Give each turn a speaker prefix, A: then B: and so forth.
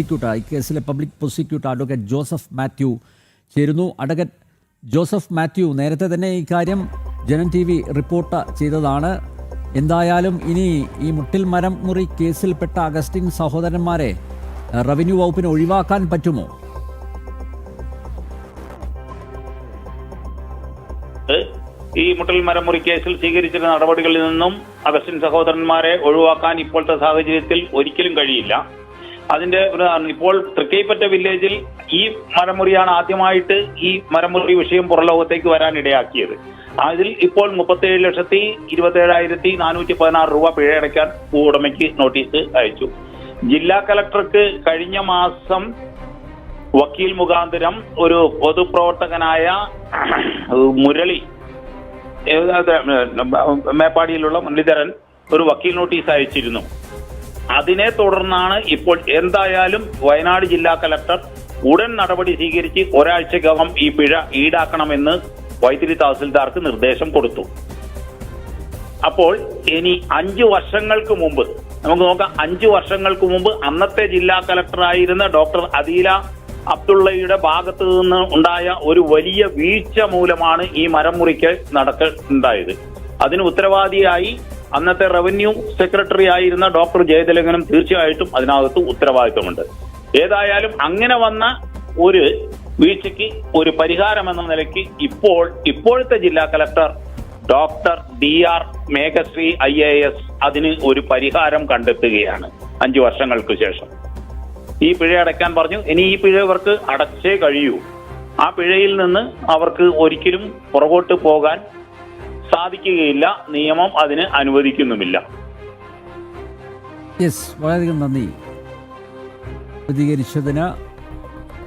A: Prosecutor ഈ കേസിലെ public prosecutor advocate Joseph Mathew ചേരുന്നു. അഡ്വക്കേറ്റ് ജോസഫ് മാത്യു നേരത്തെ തന്നെ ഈ കാര്യം ജനം ടി വി റിപ്പോർട്ട് ചെയ്തതാണ്. എന്തായാലും ഇനി ഈ മുട്ടിൽ മരം മുറി കേസിൽപ്പെട്ട അഗസ്റ്റിൻ സഹോദരന്മാരെ റവന്യൂ വകുപ്പിന് ഒഴിവാക്കാൻ പറ്റുമോ?
B: ഈ മുട്ടൽ മരമുറി കേസിൽ സ്വീകരിച്ചിരുന്ന നടപടികളിൽ നിന്നും അഗസ്റ്റിൻ സഹോദരന്മാരെ ഒഴിവാക്കാൻ ഇപ്പോഴത്തെ സാഹചര്യത്തിൽ ഒരിക്കലും കഴിയില്ല. അതിന്റെ ഇപ്പോൾ തൃക്കൈപ്പറ്റ വില്ലേജിൽ ഈ മരമുറിയാണ് ആദ്യമായിട്ട് ഈ മരമുറി വിഷയം പുറലോകത്തേക്ക് വരാൻ ഇടയാക്കിയത്. അതിൽ ഇപ്പോൾ മുപ്പത്തേഴ് ലക്ഷത്തി ഇരുപത്തേഴായിരത്തി നാനൂറ്റി പതിനാറ് രൂപ പിഴയടയ്ക്കാൻ ഭൂവുടമയ്ക്ക് നോട്ടീസ് അയച്ചു. ജില്ലാ കലക്ടർക്ക് കഴിഞ്ഞ മാസം വക്കീൽ മുഖാന്തരം ഒരു പൊതുപ്രവർത്തകനായ മുരളി മേപ്പാടിയിലുള്ള മുരളീധരൻ ഒരു വക്കീൽ നോട്ടീസ് അയച്ചിരുന്നു. അതിനെ തുടർന്നാണ് ഇപ്പോൾ എന്തായാലും വയനാട് ജില്ലാ കലക്ടർ ഉടൻ നടപടി സ്വീകരിച്ച് ഒരാഴ്ചക്കകം ഈ പിഴ ഈടാക്കണമെന്ന് വൈത്തിരി തഹസിൽദാർക്ക് നിർദ്ദേശം കൊടുത്തു. അപ്പോൾ ഇനി അഞ്ചു വർഷങ്ങൾക്ക് മുമ്പ് നമുക്ക് നോക്കാം അഞ്ചു വർഷങ്ങൾക്ക് മുമ്പ് അന്നത്തെ ജില്ലാ കലക്ടറായിരുന്ന ഡോക്ടർ അദീല അബ്ദുള്ളയുടെ ഭാഗത്തു നിന്ന് ഉണ്ടായ ഒരു വലിയ വീഴ്ച മൂലമാണ് ഈ മരം മുറിക്കൽ നടക്കുണ്ടായത് അതിന് ഉത്തരവാദിയായി അന്നത്തെ റവന്യൂ സെക്രട്ടറി ആയിരുന്ന ഡോക്ടർ ജയതിലകനും തീർച്ചയായിട്ടും അതിനകത്ത് ഉത്തരവാദിത്വമുണ്ട്. ഏതായാലും അങ്ങനെ വന്ന ഒരു വീഴ്ചയ്ക്ക് ഒരു പരിഹാരം എന്ന നിലയ്ക്ക് ഇപ്പോൾ ഇപ്പോഴത്തെ ജില്ലാ collector doctor D R Meghashree I A S അതിന് ഒരു പരിഹാരം കണ്ടെത്തുകയാണ് അഞ്ചു വർഷങ്ങൾക്ക് ശേഷം. ഈ പിഴ അടയ്ക്കാൻ പറഞ്ഞു. ഇനി ഈ പിഴ ഇവർക്ക് അടച്ചേ കഴിയൂ. ആ പിഴയിൽ നിന്ന് അവർക്ക് ഒരിക്കലും പുറകോട്ട് പോകാൻ സാധിക്കുകയില്ല. നിയമം അതിന് അനുവദിക്കുന്നുമില്ല.
A: യെസ് വളരെയധികം നന്ദി. പ്രതികരിച്ചതിന്